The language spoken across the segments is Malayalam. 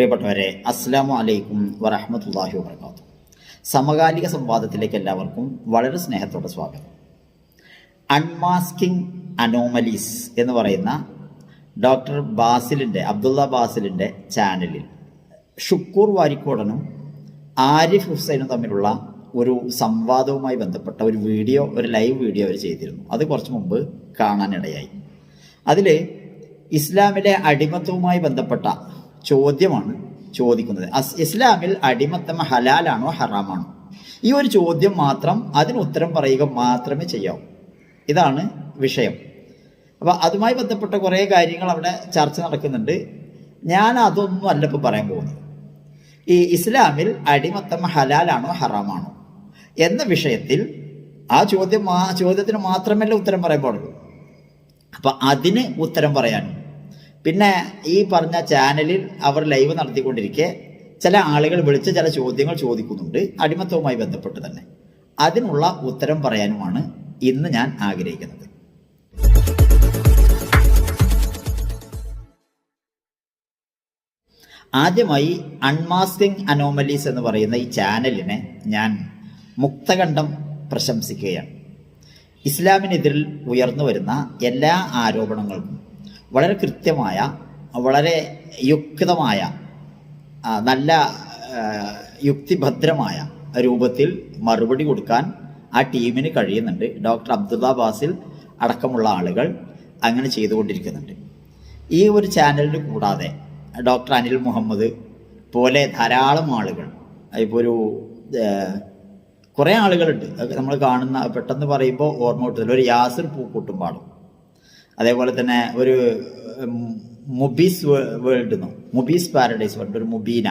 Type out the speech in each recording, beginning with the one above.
പ്രിയപ്പെട്ടവരെ അസ്സാമു അലൈക്കും വറഹമത്തല്ലാഹി വാത്തു സമകാലിക സംവാദത്തിലേക്ക് എല്ലാവർക്കും വളരെ സ്നേഹത്തോടെ സ്വാഗതം. അൺമാസ്കിംഗ് അനോമലീസ് എന്ന് പറയുന്ന ഡോക്ടർ ബാസിലിന്റെ അബ്ദുള്ള ബാസിലിന്റെ ചാനലിൽ ഷുക്കൂർ വാരിക്കോടനും ആരിഫ് ഹുസൈനും തമ്മിലുള്ള ഒരു സംവാദവുമായി ബന്ധപ്പെട്ട ഒരു വീഡിയോ ഒരു ലൈവ് വീഡിയോ അവർ ചെയ്തിരുന്നു. അത് കുറച്ച് മുമ്പ് കാണാനിടയായി. അതിൽ ഇസ്ലാമിലെ അടിമത്തവുമായി ബന്ധപ്പെട്ട ചോദ്യമാണ് ചോദിക്കുന്നത്. ഇസ്ലാമിൽ അടിമത്തം ഹലാലാണോ ഹറാമാണോ? ഈ ഒരു ചോദ്യം മാത്രം അതിന് ഉത്തരം പറയുക മാത്രമേ ചെയ്യാവൂ. ഇതാണ് വിഷയം. അപ്പോൾ അതുമായി ബന്ധപ്പെട്ട കുറേ കാര്യങ്ങൾ അവിടെ ചർച്ച നടക്കുന്നുണ്ട്. ഞാൻ അതൊന്നും അല്ല ഇപ്പോൾ പറയാൻ പോകുന്നത്. ഈ ഇസ്ലാമിൽ അടിമത്തം ഹലാലാണോ ഹറാമാണോ? എന്ന വിഷയത്തിൽ ആ ചോദ്യം ആ ചോദ്യത്തിന് മാത്രമല്ല ഉത്തരം പറയാൻ പാടുള്ളൂ. അപ്പം അതിന് ഉത്തരം പറയാനും പിന്നെ ഈ പറഞ്ഞ ചാനലിൽ അവർ ലൈവ് നടത്തിക്കൊണ്ടിരിക്കെ ചില ആളുകൾ വിളിച്ച് ചില ചോദ്യങ്ങൾ ചോദിക്കുന്നുണ്ട് അടിമത്തവുമായി ബന്ധപ്പെട്ട് തന്നെ. അതിനുള്ള ഉത്തരം പറയാനുമാണ് ഇന്ന് ഞാൻ ആഗ്രഹിക്കുന്നത്. ആദ്യമായി അൺമാസ്കിംഗ് അനോമലീസ് എന്ന് പറയുന്ന ഈ ചാനലിനെ ഞാൻ മുക്തകണ്ഠം പ്രശംസിക്കുകയാണ്. ഇസ്ലാമിനെതിരിൽ ഉയർന്നു വരുന്ന എല്ലാ ആരോപണങ്ങൾക്കും വളരെ കൃത്യമായ വളരെ യുക്തമായ നല്ല യുക്തിഭദ്രമായ രൂപത്തിൽ മറുപടി കൊടുക്കാൻ ആ ടീമിന് കഴിയുന്നുണ്ട്. ഡോക്ടർ അബ്ദുള്ള ബാസിൽ അടക്കമുള്ള ആളുകൾ അങ്ങനെ ചെയ്തുകൊണ്ടിരിക്കുന്നുണ്ട്. ഈ ഒരു ചാനലിന് കൂടാതെ ഡോക്ടർ അനിൽ മുഹമ്മദ് പോലെ ധാരാളം ആളുകൾ ഇപ്പോൾ ഒരു കുറേ ആളുകളുണ്ട്. നമ്മൾ കാണുന്ന പെട്ടെന്ന് പറയുമ്പോൾ ഓർമ്മ കിട്ടുന്നില്ല. ഒരു യാസിർ പൂക്കൂട്ടുംപാടും. അതേപോലെ തന്നെ ഒരു മുബീസ് വേൾഡ് എന്നോ മുബീസ് പാരഡൈസ് വേൾഡ് ഒരു മുബീന.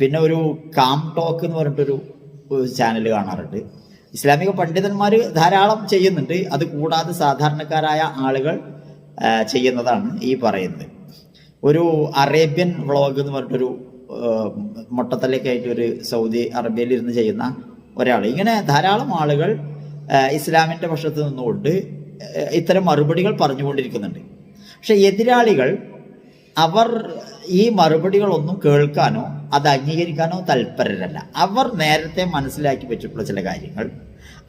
പിന്നെ ഒരു കാം ടോക്ക് എന്ന് പറഞ്ഞിട്ടൊരു ചാനൽ കാണാറുണ്ട്. ഇസ്ലാമിക പണ്ഡിതന്മാർ ധാരാളം ചെയ്യുന്നുണ്ട്. അത് കൂടാതെ സാധാരണക്കാരായ ആളുകൾ ചെയ്യുന്നതാണ് ഈ പറയുന്നത്. ഒരു അറേബ്യൻ വ്ളോഗ് എന്ന് പറഞ്ഞിട്ടൊരു മുട്ടത്തലൊക്കെ ആയിട്ട് ഒരു സൗദി അറേബ്യയിൽ ഇരുന്ന് ചെയ്യുന്ന ഒരാൾ ഇങ്ങനെ ധാരാളം ആളുകൾ ഇസ്ലാമിന്റെ പക്ഷത്ത് നിന്നുകൊണ്ട് ഇത്തരം മറുപടികൾ പറഞ്ഞുകൊണ്ടിരിക്കുന്നുണ്ട്. പക്ഷെ എതിരാളികൾ അവർ ഈ മറുപടികളൊന്നും കേൾക്കാനോ അത് അംഗീകരിക്കാനോ തൽപരരല്ല. അവർ നേരത്തെ മനസ്സിലാക്കി വെച്ചിട്ടുള്ള ചില കാര്യങ്ങൾ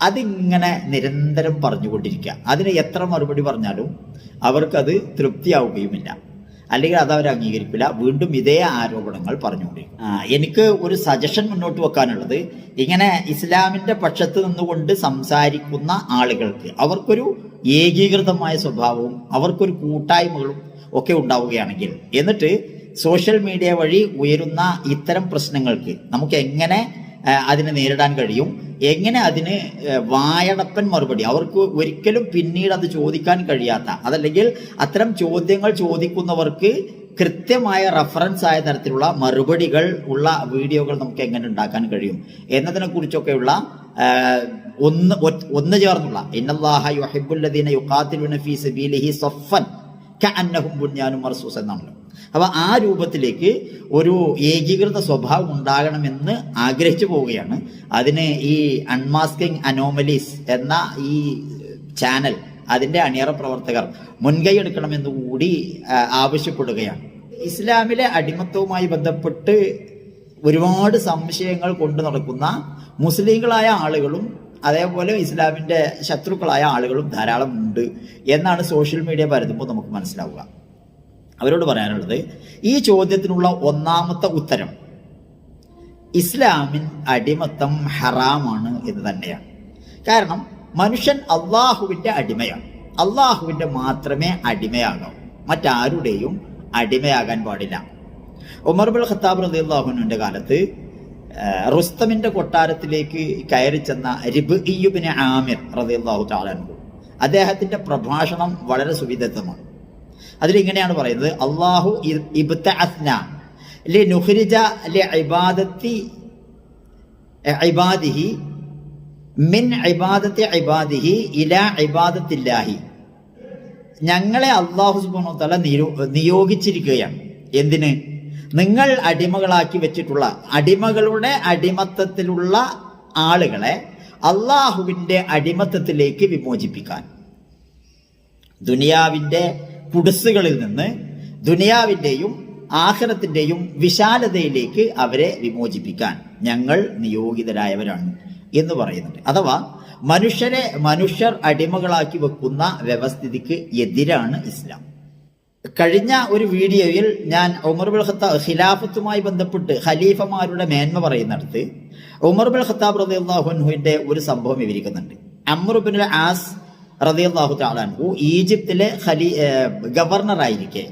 അതിങ്ങനെ നിരന്തരം പറഞ്ഞുകൊണ്ടിരിക്കുക. അതിന് എത്ര മറുപടി പറഞ്ഞാലും അവർക്കത് തൃപ്തിയാവുകയുമില്ല. അല്ലെങ്കിൽ അത് അവർ അംഗീകരിക്കില്ല. വീണ്ടും ഇതേ ആരോപണങ്ങൾ പറഞ്ഞുകൊണ്ടിരിക്കും. എനിക്ക് ഒരു സജഷൻ മുന്നോട്ട് വെക്കാനുള്ളത് ഇങ്ങനെ ഇസ്ലാമിന്റെ പക്ഷത്ത് നിന്നുകൊണ്ട് സംസാരിക്കുന്ന ആളുകൾക്ക് അവർക്കൊരു ഏകീകൃതമായ സ്വഭാവവും അവർക്കൊരു കൂട്ടായ്മകളും ഒക്കെ ഉണ്ടാവുകയാണെങ്കിൽ എന്നിട്ട് സോഷ്യൽ മീഡിയ വഴി ഉയരുന്ന ഇത്തരം പ്രശ്നങ്ങൾക്ക് നമുക്ക് എങ്ങനെ അതിനെ നേരിടാൻ കഴിയും? എങ്ങനെ അതിന് വായടപ്പൻ മറുപടി? അവർക്ക് ഒരിക്കലും പിന്നീട് അത് ചോദിക്കാൻ കഴിയാത്ത അതല്ലെങ്കിൽ അത്തരം ചോദ്യങ്ങൾ ചോദിക്കുന്നവർക്ക് കൃത്യമായ റഫറൻസ് ആയ തരത്തിലുള്ള മറുപടികൾ ഉള്ള വീഡിയോകൾ നമുക്ക് എങ്ങനെ ഉണ്ടാക്കാൻ കഴിയും എന്നതിനെ കുറിച്ചൊക്കെയുള്ള ഒന്ന് ഒന്ന് ചേർന്നുള്ള ഇന്നല്ലാഹ യുഹിബുല്ലദീന യുഖാതിലുന ഫീ സബീലിഹി സഫൻ കഅന്നഹും ബുന്യാനും മർസൂസ് എന്നാണല്ലോ. അപ്പൊ ആ രൂപത്തിലേക്ക് ഒരു ഏകീകൃത സ്വഭാവം ഉണ്ടാകണമെന്ന് ആഗ്രഹിച്ചു പോവുകയാണ്. അതിന് ഈ അൺമാസ്കിംഗ് അനോമലീസ് എന്ന ഈ ചാനൽ അതിന്റെ അണിയറ പ്രവർത്തകർ മുൻകൈ എടുക്കണമെന്ന് കൂടി ആവശ്യപ്പെടുകയാണ്. ഇസ്ലാമിലെ അടിമത്വവുമായി ബന്ധപ്പെട്ട് ഒരുപാട് സംശയങ്ങൾ കൊണ്ടു നടക്കുന്ന മുസ്ലിങ്ങളായ ആളുകളും അതേപോലെ ഇസ്ലാമിന്റെ ശത്രുക്കളായ ആളുകളും ധാരാളം ഉണ്ട് എന്നാണ് സോഷ്യൽ മീഡിയ പരതുമ്പോൾ നമുക്ക് മനസ്സിലാവുക. അവരോട് പറയാനുള്ളത് ഈ ചോദ്യത്തിനുള്ള ഒന്നാമത്തെ ഉത്തരം ഇസ്ലാമിൻ അടിമത്തം ഹറാമാണ് എന്ന് തന്നെയാണ്. കാരണം മനുഷ്യൻ അള്ളാഹുവിന്റെ അടിമയാണ്. അള്ളാഹുവിന്റെ മാത്രമേ അടിമയാകാവൂ മറ്റാരുടെയും അടിമയാകാൻ പാടില്ല. ഉമർ ബുൽ ഖത്താബ് റതി അള്ളാഹുനുവിന്റെ കാലത്ത് റുസ്തമിന്റെ കൊട്ടാരത്തിലേക്ക് കയറി ചെന്ന റിബിന് ആമിർ റതി അള്ളാഹു താലാൻഹു അദ്ദേഹത്തിന്റെ പ്രഭാഷണം വളരെ സുവിദഗ്ധമാണ്. അതിലിങ്ങനെയാണ് പറയുന്നത്. അള്ളാഹു ഇബ്തഅസ്ന ലിനുഖ്രിജ ലിഇബാദത്തി ഇബാദിഹി മിൻ ഇബാദത്തി ഇബാദിഹി ഇലാ ഇബാദത്തില്ലാഹി. ഞങ്ങളെ അള്ളാഹു സുബാനോ തആല നിരോ- നിയോഗിച്ചിരിക്കുകയാണ്. എന്തിന്? നിങ്ങൾ അടിമകളാക്കി വെച്ചിട്ടുള്ള അടിമകളുടെ അടിമത്തത്തിലുള്ള ആളുകളെ അള്ളാഹുവിന്റെ അടിമത്തത്തിലേക്ക് വിമോചിപ്പിക്കാൻ. ദുനിയാവിന്റെ കുടിസുകളിൽ നിന്ന് ദുനിയാവിന്റെയും ആഖിറത്തിന്റെയും വിശാലതയിലേക്ക് അവരെ വിമോചിപ്പിക്കാൻ ഞങ്ങൾ നിയോഗിതരായവരാണ് എന്ന് പറയുന്നുണ്ട്. അഥവാ മനുഷ്യരെ മനുഷ്യർ അടിമകളാക്കി വെക്കുന്ന വ്യവസ്ഥിതിക്ക് എതിരാണ് ഇസ്ലാം. കഴിഞ്ഞ ഒരു വീഡിയോയിൽ ഞാൻ ഉമർ ബുൽ ഖത്താബ് ഖിലാഫത്തുമായി ബന്ധപ്പെട്ട് ഖലീഫമാരുടെ മേന്മ പറയുന്നിടത്ത് ഉമർ ബുൽ ഖത്താബ് റളിയല്ലാഹുവിന്റെ ഒരു സംഭവം വിവരിക്കുന്നുണ്ട്. അമ്രുബിൻ ആസ് റളിയല്ലാഹു താലാൻഹു ഈജിപ്തിലെ ഖലീ ഗവർണറായിരിക്കെ.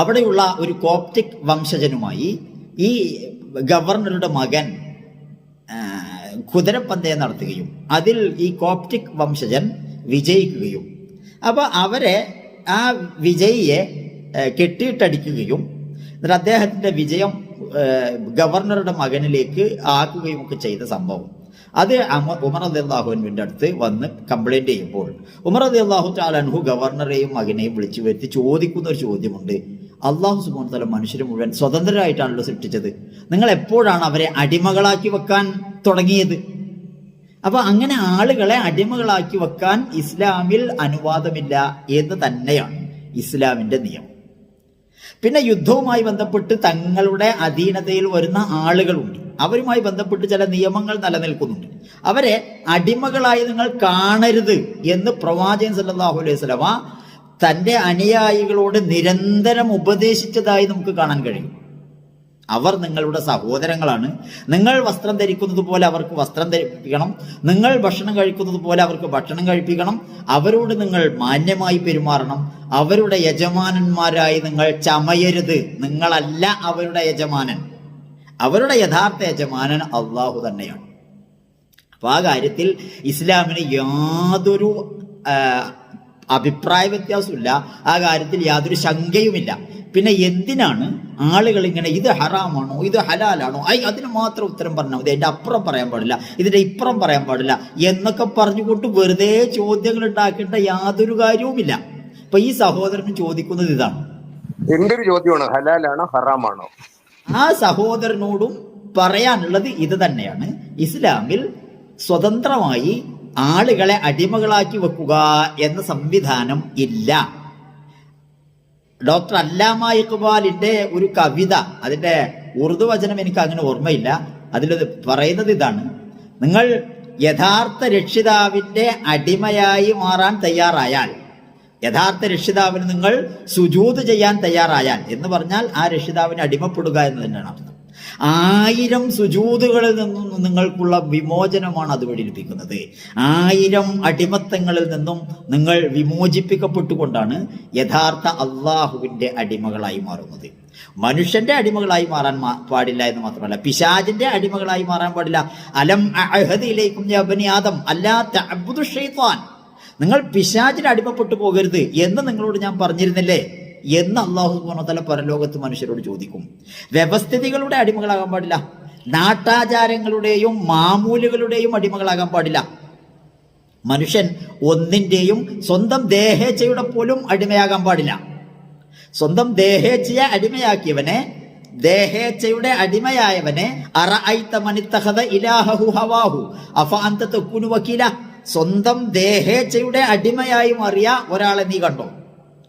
അവിടെയുള്ള ഒരു കോപ്റ്റിക് വംശജനുമായി ഈ ഗവർണറുടെ മകൻ കുതിരപ്പന്തയം നടത്തുകയും അതിൽ ഈ കോപ്റ്റിക് വംശജൻ വിജയിക്കുകയും. അപ്പോൾ അവരെ ആ വിജയിയെ കെട്ടിയിട്ടടിക്കുകയും എന്നിട്ട് അദ്ദേഹത്തിന്റെ വിജയം ഗവർണറുടെ മകനിലേക്ക് ആക്കുകയും ഒക്കെ ചെയ്ത സംഭവം. അത് ഉമർ അലി അള്ളാഹുവിന്റെ അടുത്ത് വന്ന് കംപ്ലൈന്റ് ചെയ്യുമ്പോൾ ഉമർ അലി അള്ളാഹു താലൻഹു ഗവർണറെയും മകനെയും വിളിച്ചു വരുത്തി ചോദിക്കുന്ന ഒരു ചോദ്യമുണ്ട്. അള്ളാഹു സുബോൻ തല മനുഷ്യരെ മുഴുവൻ സ്വതന്ത്രരായിട്ടാണല്ലോ സൃഷ്ടിച്ചത്. നിങ്ങൾ എപ്പോഴാണ് അവരെ അടിമകളാക്കി വെക്കാൻ തുടങ്ങിയത്? അപ്പൊ അങ്ങനെ ആളുകളെ അടിമകളാക്കി വെക്കാൻ ഇസ്ലാമിൽ അനുവാദമില്ല എന്ന് തന്നെയാണ് ഇസ്ലാമിന്റെ നിയമം. പിന്നെ യുദ്ധവുമായി ബന്ധപ്പെട്ട് തങ്ങളുടെ അധീനതയിൽ വരുന്ന ആളുകളുണ്ട്. അവരുമായി ബന്ധപ്പെട്ട് ചില നിയമങ്ങൾ നിലനിൽക്കുന്നുണ്ട്. അവരെ അടിമകളായി നിങ്ങൾ കാണരുത് എന്ന് പ്രവാചകൻ സല്ലാഹു അലൈഹി വസല്ലമ തന്റെ അനുയായികളോട് നിരന്തരം ഉപദേശിച്ചതായി നമുക്ക് കാണാൻ കഴിയും. അവർ നിങ്ങളുടെ സഹോദരങ്ങളാണ്. നിങ്ങൾ വസ്ത്രം ധരിക്കുന്നത് പോലെ അവർക്ക് വസ്ത്രം ധരിപ്പിക്കണം. നിങ്ങൾ ഭക്ഷണം കഴിക്കുന്നത് പോലെ അവർക്ക് ഭക്ഷണം കഴിപ്പിക്കണം. അവരോട് നിങ്ങൾ മാന്യമായി പെരുമാറണം. അവരുടെ യജമാനന്മാരായി നിങ്ങൾ ചമയരുത്. നിങ്ങളല്ല അവരുടെ യജമാനൻ. അവരുടെ യഥാർത്ഥ യജമാനൻ അള്ളാഹു തന്നെയാണ്. അപ്പോൾ ആ കാര്യത്തിൽ ഇസ്ലാമിന് യാതൊരു അഭിപ്രായ വ്യത്യാസമില്ല ആ കാര്യത്തിൽ യാതൊരു ശങ്കയുമില്ല. പിന്നെ എന്തിനാണ് ആളുകൾ ഇങ്ങനെ ഇത് ഹറാമാണോ ഇത് ഹലാലാണോ ഐ അതിന് മാത്രം ഉത്തരം പറഞ്ഞാൽ മതി. അതിന്റെ അപ്പുറം പറയാൻ പാടില്ല ഇതിന്റെ ഇപ്പുറം പറയാൻ പാടില്ല എന്നൊക്കെ പറഞ്ഞുകൊണ്ട് വെറുതെ ചോദ്യങ്ങൾ ഉണ്ടാക്കേണ്ട യാതൊരു കാര്യവുമില്ല. അപ്പൊ ഈ സഹോദരൻ ചോദിക്കുന്നത് ഇതാണ്. എന്തൊരു ചോദ്യമാണ്? ഹലാലാണോ ഹറാമാണോ? ആ സഹോദരനോടും പറയാനുള്ളത് ഇത് തന്നെയാണ്. ഇസ്ലാമിൽ സ്വതന്ത്രമായി ആളുകളെ അടിമകളാക്കി വെക്കുക എന്ന സംവിധാനം ഇല്ല. ഡോക്ടർ അല്ലാമ ഇക്ബാലിന്റെ ഒരു കവിത അതിന്റെ ഉറുദു വചനം എനിക്ക് അങ്ങനെ ഓർമ്മയില്ല. അതിൽ പറയുന്നത് ഇതാണ്. നിങ്ങൾ യഥാർത്ഥ രക്ഷിതാവിന്റെ അടിമയായി മാറാൻ തയ്യാറായാൽ യഥാർത്ഥ രക്ഷിതാവിന് നിങ്ങൾ സുജൂത് ചെയ്യാൻ തയ്യാറായാൽ എന്ന് പറഞ്ഞാൽ ആ രക്ഷിതാവിന് അടിമപ്പെടുക എന്ന് തന്നെയാണ് അർത്ഥം. ആയിരം സുജൂതുകളിൽ നിന്നും നിങ്ങൾക്കുള്ള വിമോചനമാണ് അതുവഴി ലഭിക്കുന്നത് ആയിരം അടിമത്തങ്ങളിൽ നിന്നും നിങ്ങൾ വിമോചിപ്പിക്കപ്പെട്ടുകൊണ്ടാണ് യഥാർത്ഥ അള്ളാഹുവിന്റെ അടിമകളായി മാറുന്നത്. മനുഷ്യന്റെ അടിമകളായി മാറാൻ പാടില്ല എന്ന് മാത്രമല്ല പിശാജിന്റെ അടിമകളായി മാറാൻ പാടില്ല. അലം അഹദിയിലേക്കും ആദം അല്ലാ തഅബ്ദു നിങ്ങൾ പിശാചിന് അടിമപ്പെട്ടു പോകരുത് എന്ന് നിങ്ങളോട് ഞാൻ പറഞ്ഞിരുന്നില്ലേ? എന്ന് അള്ളാഹു സുബ്ഹാനഹു പരലോകത്ത് മനുഷ്യരോട് ചോദിക്കും. വ്യവസ്ഥിതികളുടെ അടിമകളാകാൻ പാടില്ല. നാട്ടാചാരങ്ങളുടെയും മാമൂലുകളുടെയും അടിമകളാകാൻ പാടില്ല. മനുഷ്യൻ ഒന്നിന്റെയും സ്വന്തം ദേഹേച്ഛയുടെ പോലും അടിമയാകാൻ പാടില്ല. സ്വന്തം ദേഹേച്ഛയെ അടിമയാക്കിയവനെ ദേഹേച്ഛയുടെ അടിമയായവനെ അറഅയ്ത മനിത്തഖദ ഇലാഹഹു ഹവാഹു അഫ അന്ത തകുനു വക്കീല സ്വന്തം ദേഹേച്ഛയുടെ അടിമയായി മാറിയ ഒരാളെ നീ കണ്ടോ?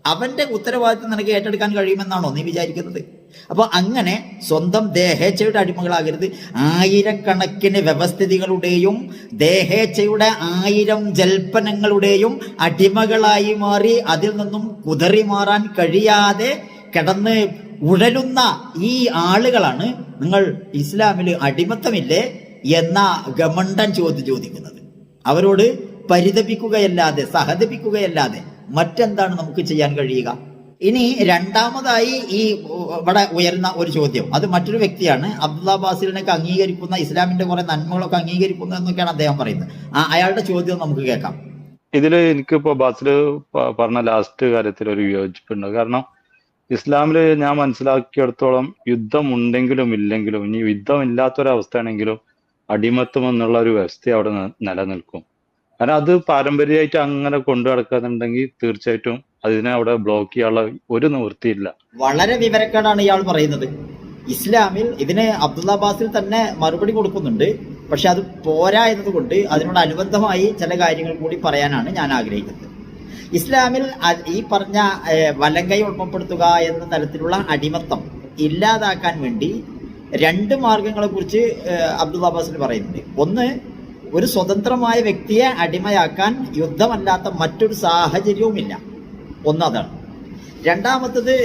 അവന്റെ ഉത്തരവാദിത്വം നിനക്ക് ഏറ്റെടുക്കാൻ കഴിയുമെന്നാണോ നീ വിചാരിക്കുന്നത്? അപ്പൊ അങ്ങനെ സ്വന്തം ദേഹേച്ഛയുടെ അടിമകളാകരുത്. ആയിരക്കണക്കിന് വ്യവസ്ഥിതികളുടെയും ദേഹേച്ഛയുടെ ആയിരം ജൽപ്പനങ്ങളുടെയും അടിമകളായി മാറി അതിൽ നിന്നും കുതറി മാറാൻ കഴിയാതെ കിടന്ന് ഉഴലുന്ന ഈ ആളുകളാണ് നിങ്ങൾ ഇസ്ലാമിൽ അടിമത്തമില്ലേ എന്ന ഗമണ്ടൻ ചോദ്യം ചോദിക്കുന്നത്. അവരോട് പരിതപിക്കുകയല്ലാതെ സഹതപിക്കുകയല്ലാതെ മറ്റെന്താണ് നമുക്ക് ചെയ്യാൻ കഴിയുക? ഇനി രണ്ടാമതായി ഈ ഇവിടെ ഉയർന്ന ഒരു ചോദ്യം. അത് മറ്റൊരു വ്യക്തിയാണ്. അബ്ദുള്ള ബാസിലിനൊക്കെ അംഗീകരിക്കുന്ന ഇസ്ലാമിന്റെ കുറെ നന്മകളൊക്കെ അംഗീകരിക്കുന്നു എന്നൊക്കെയാണ് അദ്ദേഹം പറയുന്നത്. ആ അയാളുടെ ചോദ്യം നമുക്ക് കേൾക്കാം. ഇതിൽ എനിക്കിപ്പോ ബാസിൽ പറഞ്ഞ ലാസ്റ്റ് കാര്യത്തിൽ ഒരു വിയോജിപ്പുണ്ട് കാരണം ഇസ്ലാമിൽ ഞാൻ മനസ്സിലാക്കിയിടത്തോളം യുദ്ധം ഉണ്ടെങ്കിലും ഇല്ലെങ്കിലും ഇനി യുദ്ധം ഇല്ലാത്തൊരവസ്ഥയാണെങ്കിലും അടിമത്തം എന്നുള്ള ഒരു വ്യവസ്ഥ അവിടെ നിലനിൽക്കും. കാരണം അത് പാരമ്പര്യമായിട്ട് അങ്ങനെ കൊണ്ടു നടക്കുന്നുണ്ടെങ്കിൽ തീർച്ചയായിട്ടും അതിനെ അവിടെ ബ്ലോക്ക് ചെയ്യാനുള്ള ഒരു നിവൃത്തിയില്ല. വളരെ വിവരക്കേടാണ് ഇയാൾ പറയുന്നത്. ഇസ്ലാമിൽ ഇതിന് അബ്ദുള്ള ബാസിൽ തന്നെ മറുപടി കൊടുക്കുന്നുണ്ട്. പക്ഷെ അത് പോരാ എന്നതുകൊണ്ട് അതിനോട് അനുബന്ധമായി ചില കാര്യങ്ങൾ കൂടി പറയാനാണ് ഞാൻ ആഗ്രഹിക്കുന്നത്. ഇസ്ലാമിൽ ഈ പറഞ്ഞ വലങ്കൈ ഉൾപ്പെടുത്തുക എന്ന തരത്തിലുള്ള അടിമത്തം ഇല്ലാതാക്കാൻ വേണ്ടി രണ്ട് മാർഗങ്ങളെ കുറിച്ച് അബ്ദുൽ അബ്ബാസിന് പറയുന്നുണ്ട്. ഒന്ന് ഒരു സ്വതന്ത്രമായ വ്യക്തിയെ അടിമയാക്കാൻ യുദ്ധമല്ലാത്ത മറ്റൊരു സാഹചര്യവുമില്ല. ഒന്ന് അതാണ്. രണ്ടാമത്തത്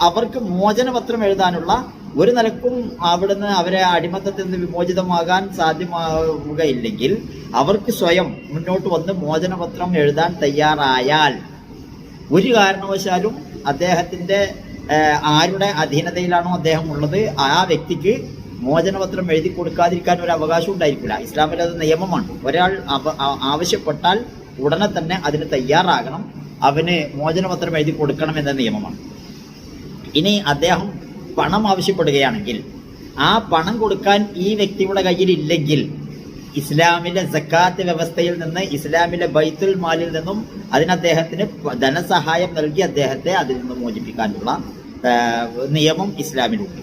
അവർക്ക് മോചനപത്രം എഴുതാനുള്ള ഒരു നിലക്കും അവിടുന്ന് അവരെ അടിമത്തത്തിൽ നിന്ന് വിമോചിതമാകാൻ സാധ്യമാവുകയില്ലെങ്കിൽ അവർക്ക് സ്വയം മുന്നോട്ട് വന്ന് മോചനപത്രം എഴുതാൻ തയ്യാറായാൽ ഒരു കാരണവശാലും അദ്ദേഹത്തിന്റെ ഏഹ്, ആരുടെ അധീനതയിലാണോ അദ്ദേഹം ഉള്ളത്? ആ വ്യക്തിക്ക് മോചനപത്രം എഴുതി കൊടുക്കാതിരിക്കാൻ ഒരു അവകാശം ഉണ്ടായിരിക്കില്ല. ഇസ്ലാമിൽ അത് നിയമമാണ്. ഒരാൾ ആവശ്യപ്പെട്ടാൽ ഉടനെ തന്നെ അതിന് തയ്യാറാകണം. അവന് മോചനപത്രം എഴുതി കൊടുക്കണം എന്ന നിയമമാണ്. ഇനി അദ്ദേഹം പണം ആവശ്യപ്പെടുകയാണെങ്കിൽ ആ പണം കൊടുക്കാൻ ഈ വ്യക്തിയുടെ കയ്യിൽ ഇല്ലെങ്കിൽ ഇസ്ലാമിലെ സക്കാത്ത് വ്യവസ്ഥയിൽ നിന്ന് ഇസ്ലാമിലെ ബൈത്തുൽ മാലിൽ നിന്നും അതിന് അദ്ദേഹത്തിന് ധനസഹായം നൽകി അദ്ദേഹത്തെ അതിൽ നിന്ന് മോചിപ്പിക്കാനുള്ള നിയമം ഇസ്ലാമിലുണ്ട്.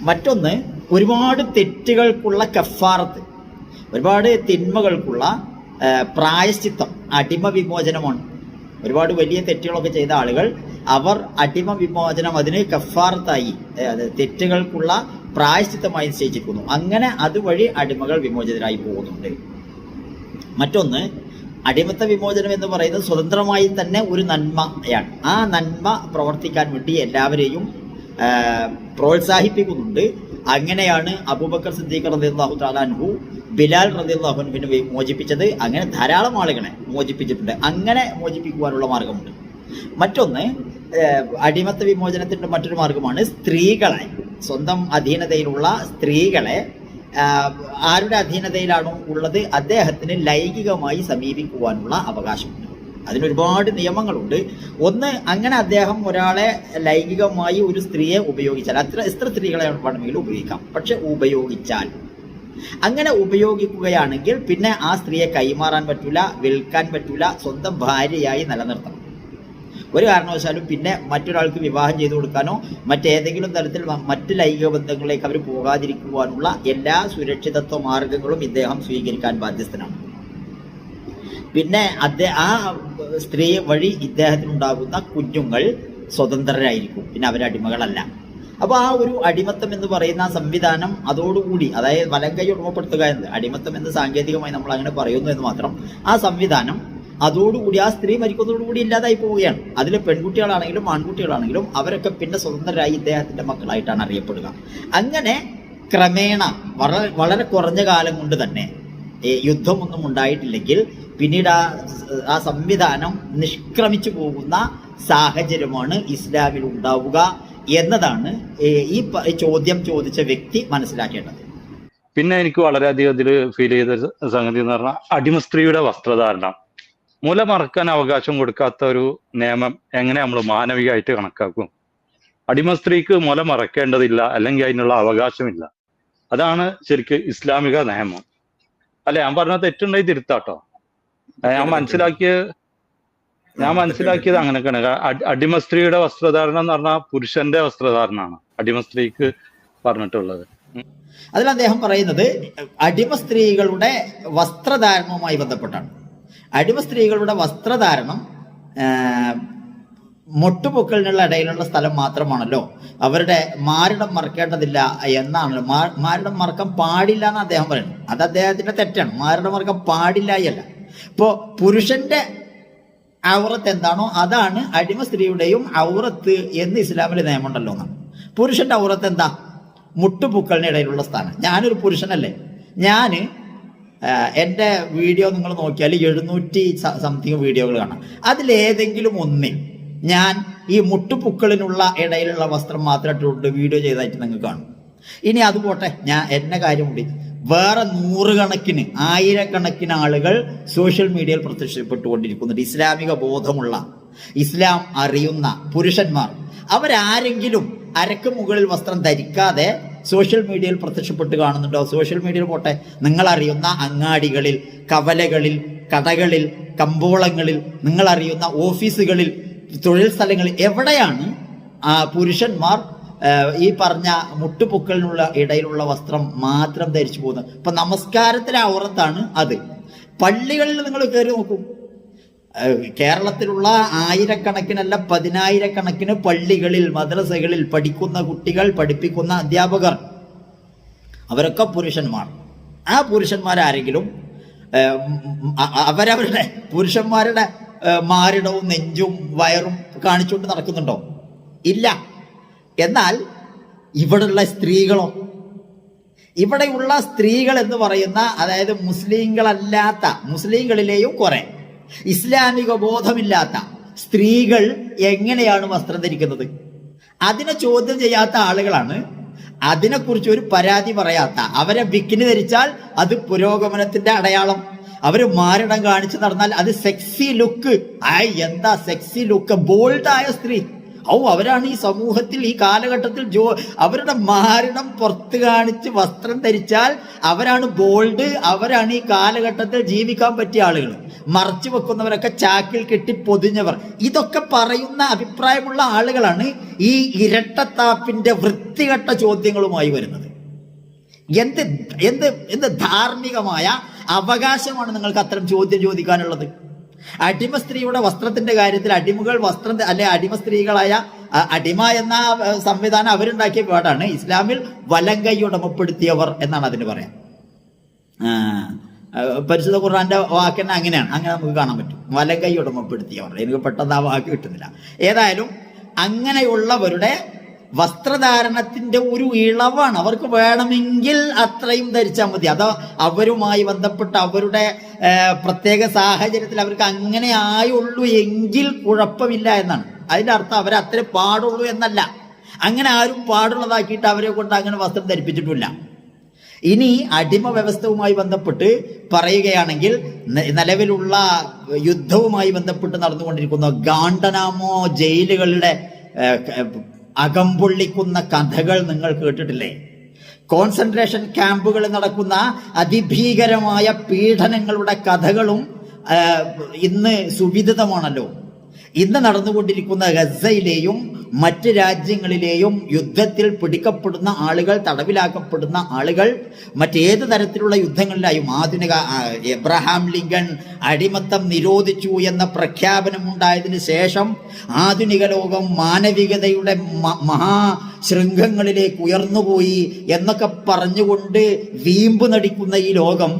മറ്റൊന്ന് ഒരുപാട് തെറ്റുകൾക്കുള്ള കഫാറത്ത് ഒരുപാട് തിന്മകൾക്കുള്ള പ്രായശ്ചിത്തം അടിമ വിമോചനമാണ്. ഒരുപാട് വലിയ തെറ്റുകളൊക്കെ ചെയ്ത ആളുകൾ അവർ അടിമ വിമോചനം അതിന് കഫാറത്തായി തെറ്റുകൾക്കുള്ള പ്രായശ്ചിത്തമായി നിശ്ചയിച്ചിരിക്കുന്നു. അങ്ങനെ അതുവഴി അടിമകൾ വിമോചിതരായി പോകുന്നുണ്ട്. മറ്റൊന്ന് അടിമത്ത വിമോചനം എന്ന് പറയുന്നത് സ്വതന്ത്രമായി തന്നെ ഒരു നന്മയാണ് ആ നന്മ പ്രവർത്തിക്കാൻ വേണ്ടി എല്ലാവരെയും പ്രോത്സാഹിപ്പിക്കുന്നുണ്ട്. അങ്ങനെയാണ് അബൂബക്കർ സിദ്ദീഖ് റദിയല്ലാഹു താലാൻഹു ബിലാൽ റദിയല്ലാഹുവിനെ മോചിപ്പിച്ചത് അങ്ങനെ ധാരാളം ആളുകളെ മോചിപ്പിച്ചിട്ടുണ്ട് അങ്ങനെ മോചിപ്പിക്കുവാനുള്ള മാർഗമുണ്ട്. മറ്റൊന്ന് അടിമത്ത വിമോചനത്തിന്റെ മറ്റൊരു മാർഗമാണ് സ്ത്രീകളെ സ്വന്തം അധീനതയിലുള്ള സ്ത്രീകളെ ആരുടെ അധീനതയിലാണോ ഉള്ളത് അദ്ദേഹത്തിന് ലൈംഗികമായി സമീപിക്കുവാനുള്ള അവകാശമുണ്ട്. അതിനൊരുപാട് നിയമങ്ങളുണ്ട്. ഒന്ന് അങ്ങനെ അദ്ദേഹം ഒരാളെ ലൈംഗികമായി ഒരു സ്ത്രീയെ ഉപയോഗിച്ചാൽ അത്ര എത്ര സ്ത്രീകളെ വേണമെങ്കിലും ഉപയോഗിക്കാം. പക്ഷെ ഉപയോഗിച്ചാൽ. അങ്ങനെ ഉപയോഗിക്കുകയാണെങ്കിൽ പിന്നെ ആ സ്ത്രീയെ കൈമാറാൻ പറ്റൂല വിൽക്കാൻ പറ്റൂല സ്വന്തം ഭാര്യയായി നിലനിർത്തണം. ഒരു കാരണവശാലും പിന്നെ മറ്റൊരാൾക്ക് വിവാഹം ചെയ്തു കൊടുക്കാനോ മറ്റേതെങ്കിലും തരത്തിൽ മറ്റ് ലൈംഗിക ബന്ധങ്ങളിലേക്ക് അവർ പോകാതിരിക്കുവാനുള്ള എല്ലാ സുരക്ഷിതത്വ മാർഗങ്ങളും ഇദ്ദേഹം സ്വീകരിക്കാൻ ബാധ്യസ്ഥനാണ്. പിന്നെ അദ്ദേഹം ആ സ്ത്രീ വഴി ഇദ്ദേഹത്തിനുണ്ടാകുന്ന കുഞ്ഞുങ്ങൾ സ്വതന്ത്രരായിരിക്കും. പിന്നെ അവരടിമകളല്ല അടിമകളല്ല. അപ്പൊ ആ ഒരു അടിമത്തം എന്ന് പറയുന്ന സംവിധാനം അതോടുകൂടി അതായത് വലം കൈ ഉടമപ്പെടുത്തുക എന്ന് അടിമത്തം എന്ന് സാങ്കേതികമായി നമ്മൾ അങ്ങനെ പറയുന്നു എന്ന് മാത്രം ആ സംവിധാനം അതോടുകൂടി ആ സ്ത്രീ മരിക്കുന്നതോടുകൂടി ഇല്ലാതായി പോവുകയാണ്. അതിൽ പെൺകുട്ടികളാണെങ്കിലും ആൺകുട്ടികളാണെങ്കിലും അവരൊക്കെ പിന്നെ സ്വതന്ത്രരായി ഇദ്ദേഹത്തിന്റെ മക്കളായിട്ടാണ് അറിയപ്പെടുക. അങ്ങനെ ക്രമേണ വളരെ കുറഞ്ഞ കാലം കൊണ്ട് തന്നെ യുദ്ധമൊന്നും ഉണ്ടായിട്ടില്ലെങ്കിൽ പിന്നീട് ആ ആ സംവിധാനം നിഷ്ക്രമിച്ചു പോകുന്ന സാഹചര്യമാണ് ഇസ്ലാമിൽ ഉണ്ടാവുക എന്നതാണ് ഈ ചോദ്യം ചോദിച്ച വ്യക്തി മനസ്സിലാക്കേണ്ടത്. പിന്നെ എനിക്ക് വളരെയധികം ഇതിൽ ഫീൽ ചെയ്ത സംഗതി എന്ന് പറഞ്ഞാൽ അടിമസ്ത്രീയുടെ വസ്ത്രധാരണം. മുല മറക്കാൻ അവകാശം കൊടുക്കാത്ത ഒരു നിയമം എങ്ങനെ നമ്മൾ മാനവികമായിട്ട് കണക്കാക്കും? അടിമ സ്ത്രീക്ക് മുല മറക്കേണ്ടതില്ല അല്ലെങ്കിൽ അതിനുള്ള അവകാശമില്ല. അതാണ് ശരിക്ക് ഇസ്ലാമിക നിയമം. അല്ലെ ഞാൻ പറഞ്ഞ തെറ്റുണ്ടായി തിരുത്താട്ടോ. ഞാൻ മനസ്സിലാക്കിയ ഞാൻ മനസ്സിലാക്കിയത് അങ്ങനെയൊക്കെയാണ്. അടിമ സ്ത്രീയുടെ വസ്ത്രധാരണം എന്ന് പറഞ്ഞാൽ പുരുഷന്റെ വസ്ത്രധാരണമാണ്. അടിമ സ്ത്രീക്ക് പറഞ്ഞിട്ടുള്ളത്. അതിൽ അദ്ദേഹം പറയുന്നത് അടിമ സ്ത്രീകളുടെ വസ്ത്രധാരണവുമായി ബന്ധപ്പെട്ടാണ്. അടിമ സ്ത്രീകളുടെ വസ്ത്രധാരണം മൊട്ടുപൊക്കലിനുള്ള ഇടയിലുള്ള സ്ഥലം മാത്രമാണല്ലോ. അവരുടെ മാരിടം മറക്കേണ്ടതില്ല എന്നാണല്ലോ. മാരിടം മറക്കാൻ പാടില്ല എന്ന് അദ്ദേഹം പറയുന്നു അത് അദ്ദേഹത്തിന്റെ തെറ്റാണ്. മാരിടം മറക്കാൻ പാടില്ല എന്നല്ല. ഇപ്പോ പുരുഷന്റെ ഔറത്ത് എന്താണോ അതാണ് അടിമ സ്ത്രീയുടെയും ഔറത്ത് എന്ന് ഇസ്ലാമിലെ നിയമമുണ്ടല്ലോ എന്നാണ്. പുരുഷന്റെ ഔറത്ത് എന്താ? മുട്ടുപൂക്കളിന് ഇടയിലുള്ള സ്ഥാനം. ഞാനൊരു പുരുഷനല്ലേ. ആ, എന്റെ വീഡിയോ നിങ്ങൾ നോക്കിയാൽ എഴുന്നൂറ്റി സംതിങ് വീഡിയോകൾ കാണാം. അതിലേതെങ്കിലും ഒന്നിൽ ഞാൻ ഈ മുട്ടുപുക്കളിനുള്ള ഇടയിലുള്ള വസ്ത്രം മാത്രം ഇട്ടുകൊണ്ട് വീഡിയോ ചെയ്തായിട്ട് നിങ്ങൾക്ക് കാണും. ഇനി അത് പോട്ടെ ഞാൻ എന്നെ കാര്യമുണ്ട് വേറെ നൂറുകണക്കിന് ആയിരക്കണക്കിന് ആളുകൾ സോഷ്യൽ മീഡിയയിൽ പ്രത്യക്ഷപ്പെട്ടുകൊണ്ടിരിക്കുന്നുണ്ട് ഇസ്ലാമിക ബോധമുള്ള ഇസ്ലാം അറിയുന്ന പുരുഷന്മാർ. അവരാരെങ്കിലും അരക്ക് മുകളിൽ വസ്ത്രം ധരിക്കാതെ സോഷ്യൽ മീഡിയയിൽ പ്രത്യക്ഷപ്പെട്ട് കാണുന്നുണ്ടോ? സോഷ്യൽ മീഡിയയിൽ പോട്ടെ. നിങ്ങളറിയുന്ന അങ്ങാടികളിൽ കവലകളിൽ കടകളിൽ കമ്പോളങ്ങളിൽ നിങ്ങളറിയുന്ന ഓഫീസുകളിൽ തൊഴിൽ സ്ഥലങ്ങളിൽ എവിടെയാണ് പുരുഷന്മാർ ഈ പറഞ്ഞ മുട്ടുപൊക്കലിനുള്ള ഇടയിലുള്ള വസ്ത്രം മാത്രം ധരിച്ചു പോകുന്നത്? ഇപ്പൊ നമസ്കാരത്തിലെ ഔറത്താണ് അത്. പള്ളികളിൽ നിങ്ങൾ കയറി നോക്കൂ. കേരളത്തിലുള്ള ആയിരക്കണക്കിനല്ല പതിനായിരക്കണക്കിന് പള്ളികളിൽ മദ്രസകളിൽ പഠിക്കുന്ന കുട്ടികൾ പഠിപ്പിക്കുന്ന അധ്യാപകർ. അവരൊക്കെ പുരുഷന്മാർ. ആ പുരുഷന്മാരാരെങ്കിലും അവരവരുടെ പുരുഷന്മാരുടെ മാരിടവും നെഞ്ചും വയറും കാണിച്ചുകൊണ്ട് നടക്കുന്നുണ്ടോ? ഇല്ല. എന്നാൽ ഇവിടെയുള്ള സ്ത്രീകളോ ഇവിടെയുള്ള സ്ത്രീകൾ എന്ന് പറയുന്ന അതായത് മുസ്ലിങ്ങളല്ലാത്ത മുസ്ലിങ്ങളിലെയും കുറെ. ഇസ്ലാമിക ബോധമില്ലാത്ത സ്ത്രീകൾ എങ്ങനെയാണ് വസ്ത്രം ധരിക്കുന്നത്? അതിനെ ചോദ്യം ചെയ്യാത്ത ആളുകളാണ്. അതിനെക്കുറിച്ച് ഒരു പരാതി പറയാത്ത അവരെ ബിക്കിനി ധരിച്ചാൽ അത് പുരോഗമനത്തിന്റെ അടയാളം. അവർ മാരടം കാണിച്ചു നടന്നാൽ അത് സെക്സി ലുക്ക് ആ എന്താ സെക്സി ലുക്ക് ബോൾഡായ സ്ത്രീ. ഔ അവരാണ് ഈ സമൂഹത്തിൽ ഈ കാലഘട്ടത്തിൽ ജോ അവരുടെ മാരണം പുറത്ത് കാണിച്ച് വസ്ത്രം ധരിച്ചാൽ അവരാണ് ബോൾഡ് അവരാണ് ഈ കാലഘട്ടത്തിൽ ജീവിക്കാൻ പറ്റിയ ആളുകൾ. മറച്ചു വെക്കുന്നവരൊക്കെ ചാക്കിൽ കെട്ടി പൊതിഞ്ഞവർ. ഇതൊക്കെ പറയുന്ന അഭിപ്രായമുള്ള ആളുകളാണ് ഈ ഇരട്ടത്താപ്പിന്റെ വൃത്തികെട്ട ചോദ്യങ്ങളുമായി വരുന്നത്. എന്ത് എന്ത് എന്ത് ധാർമ്മികമായ അവകാശമാണ് നിങ്ങൾക്ക് അത്തരം ചോദ്യം ചോദിക്കാനുള്ളത്? അടിമ സ്ത്രീയുടെ വസ്ത്രത്തിന്റെ കാര്യത്തിൽ അടിമകൾ വസ്ത്രം അല്ലെ അടിമ സ്ത്രീകളായ അടിമ എന്ന സംവിധാനം അവരുണ്ടാക്കിയ പാടാണ്. ഇസ്ലാമിൽ വലങ്കൈ ഉടമപ്പെടുത്തിയവർ എന്നാണ് അതിന് പറയാം. പരിശുദ്ധ ഖുർആന്റെ വാക്കിനെ അങ്ങനെയാണ്. അങ്ങനെ നമുക്ക് കാണാൻ പറ്റും. വലങ്കൈ ഉടമപ്പെടുത്തിയവർ എനിക്ക് പെട്ടെന്ന് ആ വാക്ക് കിട്ടുന്നില്ല. ഏതായാലും അങ്ങനെയുള്ളവരുടെ വസ്ത്രധാരണത്തിന്റെ ഒരു ഇളവാണ്. അവർക്ക് വേണമെങ്കിൽ അത്രയും ധരിച്ചാൽ മതി. അത് അവരുമായി ബന്ധപ്പെട്ട് അവരുടെ പ്രത്യേക സാഹചര്യത്തിൽ അവർക്ക് അങ്ങനെ ആയുള്ളൂ എങ്കിൽ കുഴപ്പമില്ല എന്നാണ്. അതിന്റെ അർത്ഥം അവർ അത്ര പാടുള്ളൂ എന്നല്ല. അങ്ങനെ ആരും പാടുള്ളതാക്കിയിട്ട് അവരെ കൊണ്ട് അങ്ങനെ വസ്ത്രം ധരിപ്പിച്ചിട്ടില്ല. ഇനി അടിമ വ്യവസ്ഥവുമായി ബന്ധപ്പെട്ട് പറയുകയാണെങ്കിൽ നിലവിലുള്ള യുദ്ധവുമായി ബന്ധപ്പെട്ട് നടന്നുകൊണ്ടിരിക്കുന്ന ഗാണ്ടനാമോ ജയിലുകളുടെ അകംപൊള്ളിക്കുന്ന കഥകൾ നിങ്ങൾ കേട്ടിട്ടില്ലേ? കോൺസെൻട്രേഷൻ ക്യാമ്പുകളിൽ നടക്കുന്ന അതിഭീകരമായ പീഡനങ്ങളുടെ കഥകളും ഇന്ന് സുവിദിതമാണല്ലോ. ഇന്ന് നടന്നുകൊണ്ടിരിക്കുന്ന ഗസയിലെയും മറ്റ് രാജ്യങ്ങളിലെയും യുദ്ധത്തിൽ പിടിക്കപ്പെടുന്ന ആളുകൾ തടവിലാക്കപ്പെടുന്ന ആളുകൾ മറ്റേത് തരത്തിലുള്ള യുദ്ധങ്ങളിലായും ആധുനിക എബ്രഹാം ലിങ്കൺ അടിമത്തം നിരോധിച്ചു എന്ന പ്രഖ്യാപനം ഉണ്ടായതിന് ശേഷം ആധുനിക ലോകം മാനവികതയുടെ മഹാ ശൃംഖങ്ങളിലേക്ക് ഉയർന്നുപോയി എന്നൊക്കെ പറഞ്ഞുകൊണ്ട് വീമ്പ് നടിക്കുന്ന ഈ ലോകം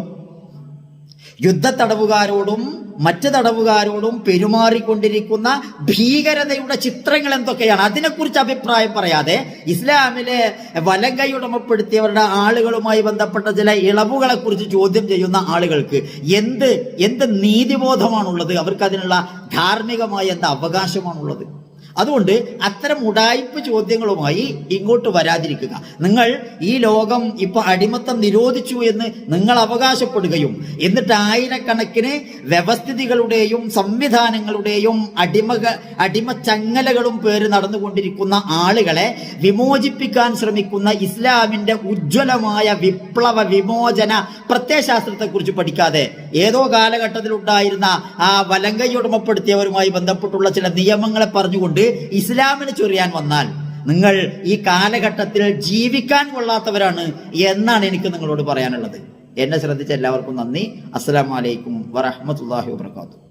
യുദ്ധ തടവുകാരോടും മറ്റ് തടവുകാരോടും പെരുമാറിക്കൊണ്ടിരിക്കുന്ന ഭീകരതയുടെ ചിത്രങ്ങൾ എന്തൊക്കെയാണ്? അതിനെക്കുറിച്ച് അഭിപ്രായം പറയാതെ ഇസ്ലാമിലെ വലങ്കൈ ഉടമപ്പെടുത്തിയവരുടെ ആളുകളുമായി ബന്ധപ്പെട്ട ചില ഇളവുകളെ കുറിച്ച് ചോദ്യം ചെയ്യുന്ന ആളുകൾക്ക് എന്ത് എന്ത് നീതിബോധമാണുള്ളത്? അവർക്ക് അതിനുള്ള ധാർമ്മികമായ എന്ത് അവകാശമാണുള്ളത്? അതുകൊണ്ട് അത്തരം ഉടായ്പ ചോദ്യങ്ങളുമായി ഇങ്ങോട്ട് വരാതിരിക്കുക. നിങ്ങൾ ഈ ലോകം ഇപ്പൊ അടിമത്തം നിരോധിച്ചു എന്ന് നിങ്ങൾ അവകാശപ്പെടുകയും എന്നിട്ട് ആയിരക്കണക്കിന് വ്യവസ്ഥിതികളുടെയും സംവിധാനങ്ങളുടെയും അടിമ അടിമച്ചങ്ങലകളും പേര് നടന്നുകൊണ്ടിരിക്കുന്ന ആളുകളെ വിമോചിപ്പിക്കാൻ ശ്രമിക്കുന്ന ഇസ്ലാമിന്റെ ഉജ്ജ്വലമായ വിപ്ലവ വിമോചന പ്രത്യയശാസ്ത്രത്തെക്കുറിച്ച് പഠിക്കാതെ ഏതോ കാലഘട്ടത്തിൽ ഉണ്ടായിരുന്ന ആ വലങ്കൈ ഉടമപ്പെടുത്തിയവരുമായി ബന്ധപ്പെട്ടുള്ള ചില നിയമങ്ങളെ പറഞ്ഞുകൊണ്ട് ഇസ്ലാമിന് ചൊറിയാൻ വന്നാൽ നിങ്ങൾ ഈ കാലഘട്ടത്തിൽ ജീവിക്കാൻ കൊള്ളാത്തവരാണ് എന്നാണ് എനിക്ക് നിങ്ങളോട് പറയാനുള്ളത്. എന്നെ ശ്രദ്ധിച്ച എല്ലാവർക്കും നന്ദി. അസ്സലാമലൈക്കും വറഹമത്തല്ലാഹി വാത്തു